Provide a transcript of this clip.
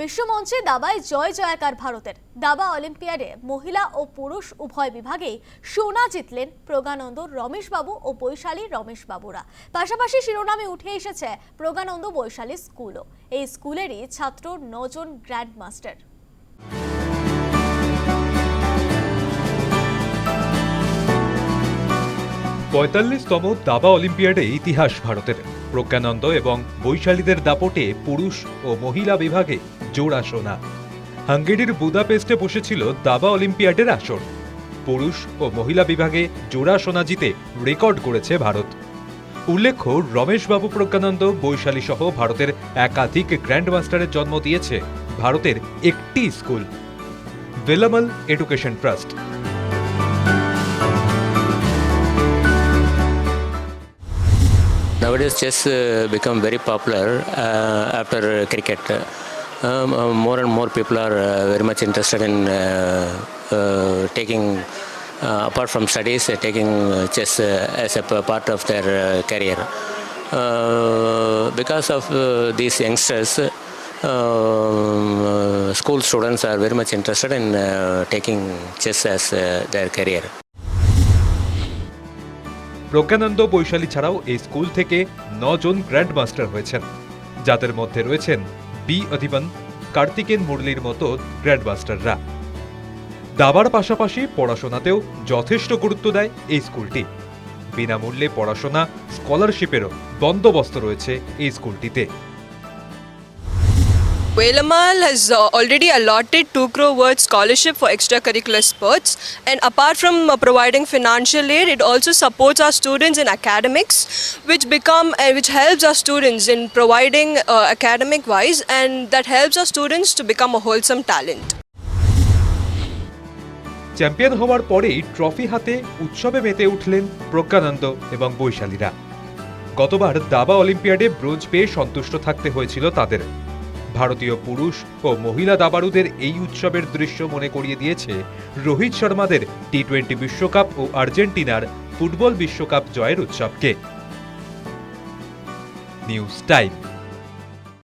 বিশ্বমঞ্চে দাবায় জয় জয়াকার ভারতের। দাবা অলিম্পিয়াডে মহিলা ও পুরুষ উভয় বিভাগেই সোনা জিতলেন প্রজ্ঞানন্দ রমেশবাবু ও বৈশালী রমেশবাবুরা। পাশাপাশি শিরোনামে উঠে এসেছে প্রজ্ঞানন্দ বৈশালী স্কুলও। এই স্কুলেরই ছাত্র নজন গ্র্যান্ড মাস্টার পঁয়তাল্লিশতম দাবা অলিম্পিয়াডে ইতিহাস ভারতের। প্রজ্ঞানন্দ এবং বৈশালীদের দাপটে পুরুষ ও মহিলা বিভাগে জোড়া সোনা। হাঙ্গেরির বুদাপেস্টে বসেছিল দাবা অলিম্পিয়াডের আসর। পুরুষ ও মহিলা বিভাগে জোড়া সোনা জিতে রেকর্ড করেছে ভারত। উল্লেখ্য, রমেশবাবু প্রজ্ঞানন্দ বৈশালী সহ ভারতের একাধিক গ্র্যান্ড মাস্টারের জন্ম দিয়েছে ভারতের একটি school. Velammal education trust. Nowadays, chess uh, become very popular uh, after cricket. Um, uh, more and more people are uh, very much interested in taking, apart from studies, taking chess as a part of their career. Because of these youngsters, um, uh, school students are very much interested in uh, taking chess as uh, their career. Praggnanandhaa Vaishali ছাড়াও এই school থেকে নজন grand master হয়েছেন। যাদের মধ্যে রয়েছেন B অধিবন কার্তিকেন মুরলির মতো grand মাস্টাররা দাবার পাশাপাশি পড়াশোনাতেও যথেষ্ট গুরুত্ব দেয় এই স্কুলটি। বিনামূল্যে পড়াশোনা, স্কলারশিপেরও বন্দোবস্ত রয়েছে এই স্কুলটিতে। Velamal has uh, already allotted 2 crore worth scholarship for extracurricular sports and apart from uh, providing financial aid it also supports our students in academics which become uh, which helps our students in providing uh, academic wise and that helps our students to become a wholesome talent champion হওয়ার পরেই trophy হাতে উৎসবে মেতে উঠলেন প্রজ্ঞানন্দ এবং বৈশালীরা গতবার দাবা অলিম্পিয়াডে bronze পেয়ে সন্তুষ্ট থাকতে হয়েছিল তাদের ভারতীয় পুরুষ ও মহিলা দাবাড়ুদের এই উৎসবের দৃশ্য মনে করিয়ে দিয়েছে রোহিত শর্মাদের টি টোয়েন্টি বিশ্বকাপ ও আর্জেন্টিনার ফুটবল বিশ্বকাপ জয়ের উৎসবকে। News time.